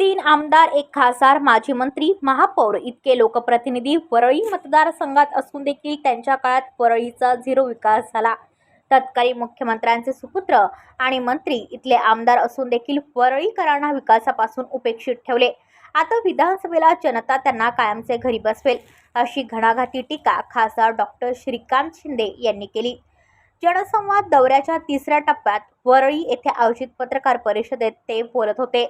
तीन आमदार एक खासदार माजी मंत्री महापौर इतके लोकप्रतिनिधी वरळी मतदारसंघात असून देखील त्यांच्या काळात वरळीचा झिरो विकास झाला. तत्कालीन मुख्यमंत्र्यांचे सुपुत्र आणि मंत्री इथले आमदार असून देखील वरळीकरांना विकासापासून उपेक्षित ठेवले. आता विधानसभेला जनता त्यांना कायमचे घरी बसवेल अशी घणाघाती टीका खासदार डॉक्टर श्रीकांत शिंदे यांनी केली. जनसंवाद दौऱ्याच्या तिसऱ्या टप्प्यात वरळी येथे आयोजित पत्रकार परिषदेत ते बोलत होते.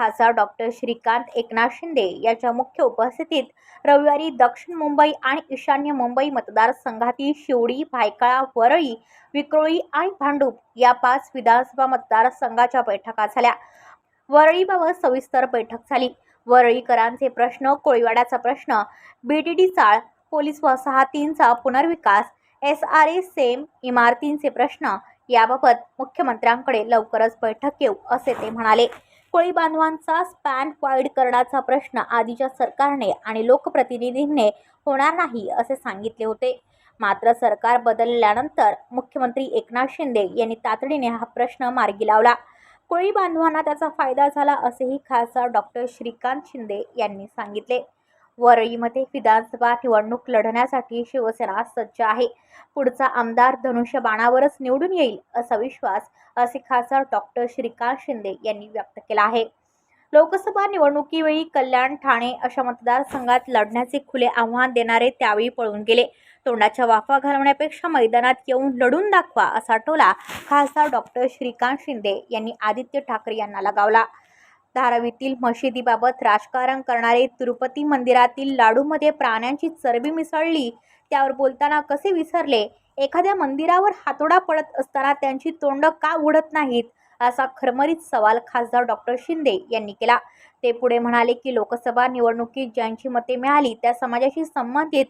खासदार डॉक्टर श्रीकांत एकनाथ शिंदे यांच्या मुख्य उपस्थितीत रविवारी दक्षिण मुंबई आणि ईशान्य मुंबई मतदारसंघातील शिवडी भायखळा वरळी विक्रोळी आणि भांडूप या पाच विधानसभा मतदारसंघाच्या बैठका झाल्या. वरळीबाबत सविस्तर बैठक झाली. वरळीकरांचे प्रश्न कोळीवाड्याचा प्रश्न बीटीडी चाळ पोलीस वसाहतींचा पुनर्विकास एस आर ए सेम इमारतींचे प्रश्न याबाबत मुख्यमंत्र्यांकडे लवकरच बैठक येऊ असे ते म्हणाले. कोळी बांधवांचा स्पॅन वाईड करण्याचा प्रश्न आधीच्या सरकारने आणि लोकप्रतिनिधींनी होणार नाही असे सांगितले होते. मात्र सरकार बदलल्यानंतर मुख्यमंत्री एकनाथ शिंदे यांनी तातडीने हा प्रश्न मार्गी लावला. कोळी बांधवांना त्याचा फायदा झाला असेही खासदार डॉक्टर श्रीकांत शिंदे यांनी सांगितले. वरळीमध्ये विधानसभा निवडणूक लढण्यासाठी शिवसेना सज्ज आहे. पुढचा आमदार धनुष्यबाणावरच निवडून येईल असा विश्वास असे खासदार डॉक्टर श्रीकांत शिंदे यांनी व्यक्त केला आहे. लोकसभा निवडणुकीवेळी कल्याण ठाणे अशा मतदारसंघात लढण्याचे खुले आव्हान देणारे त्यावेळी पळून गेले. तोंडाच्या वाफा घालवण्यापेक्षा मैदानात येऊन लढून दाखवा असा टोला खासदार डॉक्टर श्रीकांत शिंदे यांनी आदित्य ठाकरे यांना लगावला. धारावीतील मशिदीबाबत राजकारण करणारे तिरुपती मंदिरातील लाडूमध्ये प्राण्यांची चरबी मिसळली. त्यावर बोलताना कसे विसरले? एखाद्या मंदिरावर हातोडा पडत असताना त्यांची तोंड का उडत नाहीत? असा खरमरीत सवाल खासदार डॉक्टर शिंदे यांनी केला. ते पुढे म्हणाले की लोकसभा निवडणुकीत ज्यांची मते मिळाली त्या समाजाशी संबंधित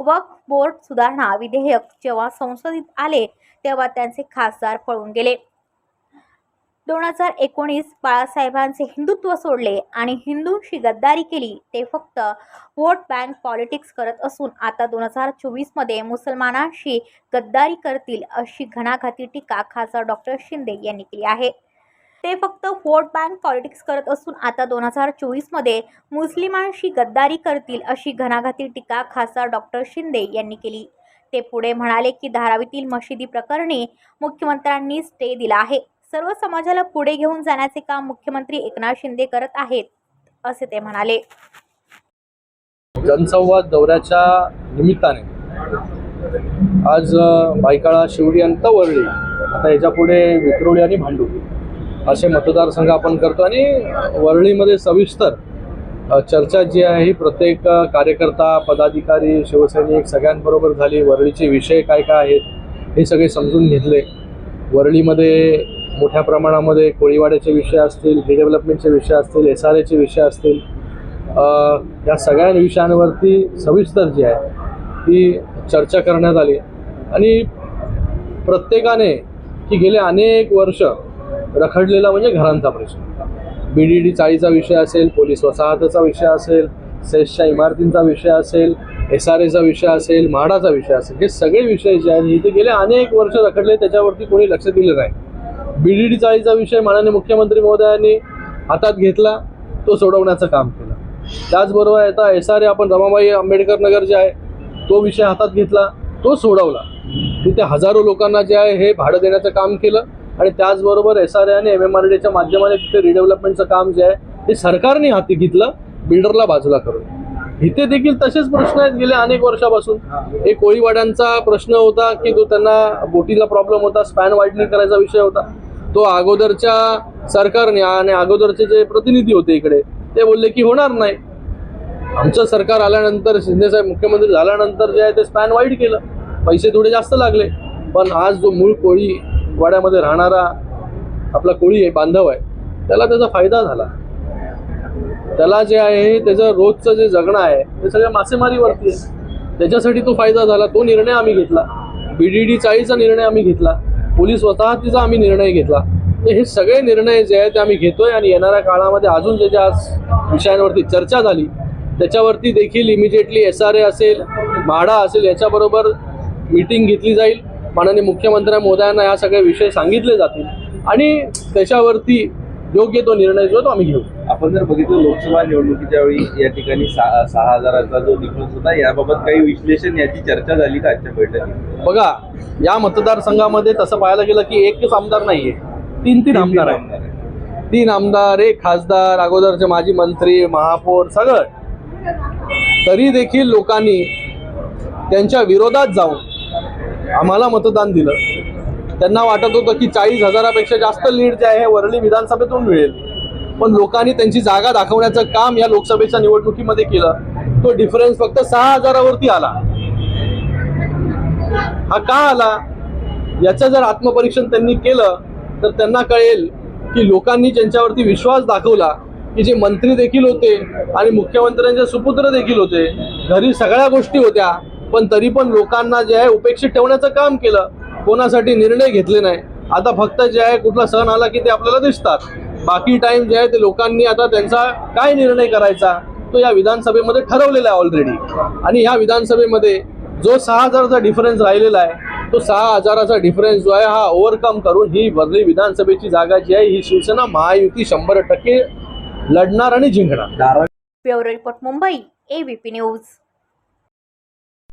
वक्फ बोर्ड सुधारणा विधेयक जेव्हा संसदेत आले तेव्हा त्यांचे खासदार पळून गेले. दोन हजार एकोणीस बाळासाहेबांचे हिंदुत्व सोडले आणि हिंदूंशी गद्दारी केली ते फक्त वोट बँक पॉलिटिक्स करत असून आता दोन हजार चोवीसमध्ये मुसलमानांशी गद्दारी करतील अशी घणाघाती टीका खासदार डॉक्टर शिंदे यांनी केली आहे. ते फक्त वोट बँक पॉलिटिक्स करत असून आता दोन हजार चोवीसमध्ये मुस्लिमांशी गद्दारी करतील अशी घणाघाती टीका खासदार डॉक्टर शिंदे यांनी केली. ते पुढे म्हणाले की धारावीतील मशिदी प्रकरणी मुख्यमंत्र्यांनी स्टे दिला आहे. सर्व समाजाला पुढे घेऊन जाण्याचे काम मुख्यमंत्री एकनाथ शिंदे करत आहेत असे ते म्हणाले. जनसंवाद दौऱ्याच्या निमित्ताने आज बायकाळा शिवडी आणि तवरळी आता याच्यापुढे विक्रोळी आणि भांडू असे मतदारसंघ आपण करतो. आणि वरळीमध्ये सविस्तर चर्चा जी आहे ही प्रत्येक कार्यकर्ता पदाधिकारी शिवसैनिक सगळ्यांबरोबर झाली. वरळीचे विषय काय काय आहेत हे सगळे समजून घेतले. वरळीमध्ये मोठ्या प्रमाणामध्ये कोळीवाड्याचे विषय असतील रिडेव्हलपमेंटचे विषय असतील एस आर एचे विषय असतील या सगळ्या विषयांवरती सविस्तर जी आहे ती चर्चा करण्यात आली. आणि प्रत्येकाने की गेले अनेक वर्ष रखडलेला म्हणजे घरांचा प्रश्न. बी डी डी चाळीचा विषय असेल पोलीस वसाहताचा विषय असेल सेसच्या इमारतींचा विषय असेल एस आर एचा विषय असेल म्हाडाचा विषय असेल हे सगळे विषय जे आहेत इथे गेले अनेक वर्ष रखडले त्याच्यावरती कोणी लक्ष दिलं नाही. बी डी डी चाळीचा विषय माननीय मुख्यमंत्री महोदयांनी हातात घेतला तो सोडवण्याचं काम केलं. त्याचबरोबर आता एस आर ए आपण रमाबाई आंबेडकर नगर जे आहे तो विषय हातात घेतला तो सोडवला. तिथे हजारो लोकांना जे आहे हे भाडं देण्याचं काम केलं आणि त्याचबरोबर एस आर ए आणि एम एम आर डीच्या माध्यमाने तिथे रिडेव्हलपमेंटचं काम जे आहे ते सरकारने हाती घेतलं बिल्डरला बाजूला करून. इथे देखील तसेच प्रश्न आहेत गेल्या अनेक वर्षापासून. एक कोळीवाड्यांचा प्रश्न होता की तो त्यांना बोटीला प्रॉब्लेम होता स्पॅन वाईडनिंग करायचा विषय होता. तो अगोदरच्या सरकारने आणि अगोदरचे जे प्रतिनिधी होते इकडे ते बोलले की होणार नाही. आमचं सरकार आल्यानंतर शिंदेसाहेब मुख्यमंत्री झाल्यानंतर जे आहे ते स्पॅन वाईट केलं. पैसे थोडे जास्त लागले. पण आज जो मूळ कोळी वाड्यामध्ये राहणारा आपला कोळी आहे बांधव आहे त्याला त्याचा फायदा झाला. त्याला जे आहे त्याचं रोजचं जे जगणं आहे ते सगळ्या मासेमारीवरती आहे. त्याच्यासाठी तो फायदा झाला. तो निर्णय आम्ही घेतला. बी डी डी चाळीचा निर्णय आम्ही घेतला. पोलीस वसाहतीचा आम्ही निर्णय घेतला. तर हे सगळे निर्णय जे आहेत ते आम्ही घेतोय आणि येणाऱ्या काळामध्ये अजून जे ज्या विषयांवरती चर्चा झाली त्याच्यावरती देखील इमिजिएटली एस आर ए असेल म्हाडा असेल याच्याबरोबर मीटिंग घेतली जाईल. माननीय मुख्यमंत्री मोदयांना या सगळे विषय सांगितले जातील. आणि त्याच्यावरती योग्य तो निर्णय जो तो आम्ही घेऊ. आपण जर बघितलं लोकसभा निवडणुकीच्या वेळी या ठिकाणी सहा सहा हजाराचा जो डिफरन्स होता याबाबत काही विश्लेषण याची चर्चा झाली का आजच्या बैठकीत? बघा या मतदारसंघामध्ये तसं पाहायला गेलं की एकच आमदार नाहीये. तीन तीन आमदार आहेत. तीन आमदार एक खासदार अगोदरचे माजी मंत्री महापौर सगळं. तरी देखील लोकांनी त्यांच्या विरोधात जाऊन आम्हाला मतदान दिलं. त्यांना वाटत होतं की चाळीस हजारापेक्षा जास्त लीड जे आहे वरळी विधानसभेतून मिळेल. पण लोकांनी त्यांची जागा दाखवण्याचं काम या लोकसभेच्या निवडणुकीमध्ये केलं. तो डिफरन्स फक्त सहा हजारावरती आला. हा का आला? याचं जर आत्मपरीक्षण त्यांनी केलं तर त्यांना कळेल की लोकांनी ज्यांच्यावरती विश्वास दाखवला की जे मंत्री देखील होते आणि मुख्यमंत्र्यांचे सुपुत्र देखील होते घरी सगळ्या गोष्टी होत्या पण तरी पण लोकांना जे आहे उपेक्षित ठेवण्याचं काम केलं. कोणासाठी निर्णय घेतले नाही. आता फक्त जे आहे कुठला सण आला की ते आपल्याला दिसतात. बाकी टाइम जे आहे ते लोकांनी आता त्यांचा काय निर्णय करायचा तो या विधानसभेमध्ये ठरवलेला आहे ऑलरेडी आणि ह्या विधानसभेमध्ये जो सहा हजाराचा डिफरन्स राहिलेला आहे तो सहा हजाराचा डिफरन्स जो आहे हा ओव्हरकम करून ही भरली विधानसभेची जागा जी आहे ही शिवसेना महायुती शंभर टक्के लढणार आणि जिंकणार. Bureau report Mumbai ABP news